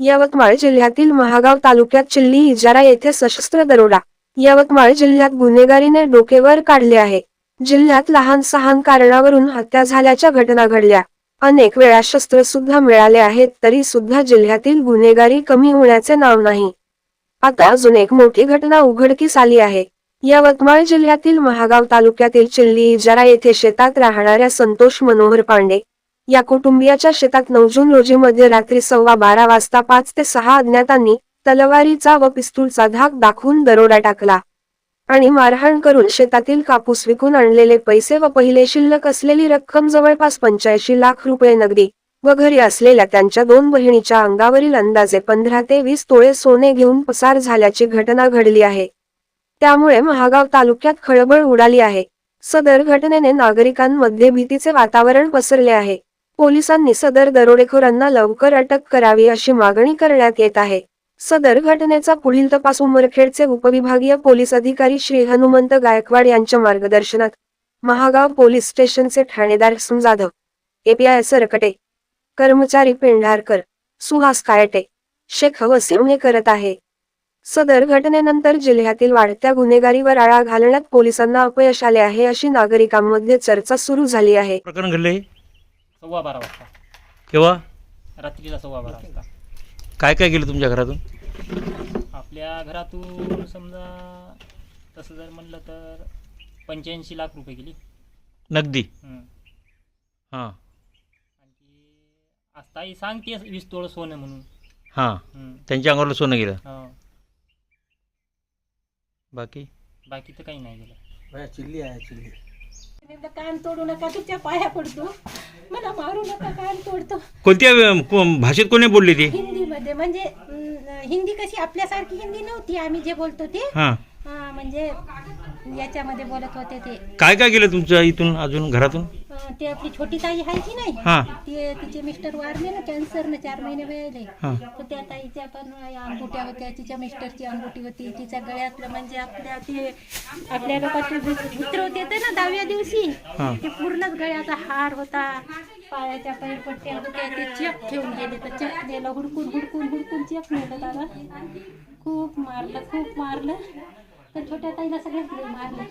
यवतमाळ जिल्ह्यातील महागाव तालुक्यात चिल्ली इजारा येथे सशस्त्र दरोडा. यवतमाळ जिल्ह्यात गुन्हेगारीने डोकेवर काढले आहे. जिल्ह्यात लहान सहान कारणावरून हत्या झाल्याच्या घटना घडल्या. अनेक वेळा शस्त्र सुद्धा मिळाले आहेत तरी सुद्धा जिल्ह्यातील गुन्हेगारी कमी होण्याचे नाव नाही. आता अजून एक मोठी घटना उघडकीस आली आहे. यवतमाळ जिल्ह्यातील महागाव तालुक्यातील चिल्ली इजारा येथे शेतात राहणाऱ्या संतोष मनोहर पांडे या कुटुंबियाच्या शेतात नऊ जून रोजी मध्यरात्री सव्वा बारा वाजता पाच ते सहा अज्ञातांनी तलवारीचा व पिस्तूलचा धाक दाखवून दरोडा टाकला. आणि मारहाण करून शेतातील कापूस विकून आणलेले पैसे व पहिले शिल्लक असलेली रक्कम जवळपास पंच्याऐंशी लाख रुपये नगदी व घरी असलेल्या त्यांच्या दोन बहिणीच्या अंगावरील अंदाजे पंधरा ते वीस तोळे सोने घेऊन पसार झाल्याची घटना घडली आहे. त्यामुळे महागाव तालुक्यात खळबळ उडाली आहे. सदर घटनेने नागरिकांमध्ये भीतीचे वातावरण पसरले आहे. पोलिसांनी सदर दरोडेखोरांना लवकर अटक करावी अशी मागणी करण्यात येत आहे. सदर घटनेचा पुढील तपास उमरखेडचे उपविभागीय पोलीस अधिकारी श्री हनुमंत गायकवाड यांच्या मार्गदर्शनात महागाव पोलीस स्टेशनचे ठाणेदार सुन जाधव एपीआय सरकटे कर्मचारी पेंढारकर सुहास कायटे शेख वसीम हे करत आहे. सदर घटनेनंतर जिल्ह्यातील वाढत्या गुन्हेगारीवर आळा घालण्यात पोलिसांना अपयश आले आहे अशी नागरिकांमध्ये चर्चा सुरू झाली आहे. प्रकरण घडले. सव्वा बारा वाजता. केव्हा? रात्रीला सव्वा बारा वाजता. काय काय केलं तुमच्या घरातून? आपल्या घरातून समजा तसं जर म्हणलं तर पंच्याऐंशी लाख रुपये गेली. नगदी? हं. हां. आणखी आज ताई सांगते वीस तोळ सोनं म्हणून. हां. हं. त्यांच्या अंगावर सोनं गेलं? हो. बाकी? बाकी तर काही नाही गेलं. चिल्ली आहे चिल्ली. एकदा कान तोडू नका तुझ्या पाया पडतो. मला मारू नका कान तोडतो. कोणत्या अं, को- भाषेत कोणी बोलली ती? हिंदीमध्ये म्हणजे अं, हिंदी कशी आपल्यासारखी हिंदी नव्हती आम्ही जे बोलतो ते. हां. हा, म्हणजे याच्यामध्ये बोलत होते ते. काय काय केलं तुमच्या इथून अजून घरातून? अं, ते आपली छोटी ताई आहे की नाही? हां. ते तिचे मिस्टर वारले ना कॅन्सरनं चार महिने वेळेले हां. तर त्या ताईच्या पण अंगुट्या होत्या तिच्या मिस्टरची अंगुटी होती तिच्या गळ्यातलं म्हणजे आपल्या ते आपल्या लोकांचे मित्र होते ते ना दहाव्या दिवशी हां. ते पूर्णच गळ्याचा हार होता पायाच्या पैरपट्ट्या होत्या ते चेक ठेवून गेले. तर चेक नेलं हुडकून हुडकून हुडकून चेक नेलं त्याला खूप मारलं खूप मारलं. तर छोट्या ताईला सगळ्यात लई मारलं.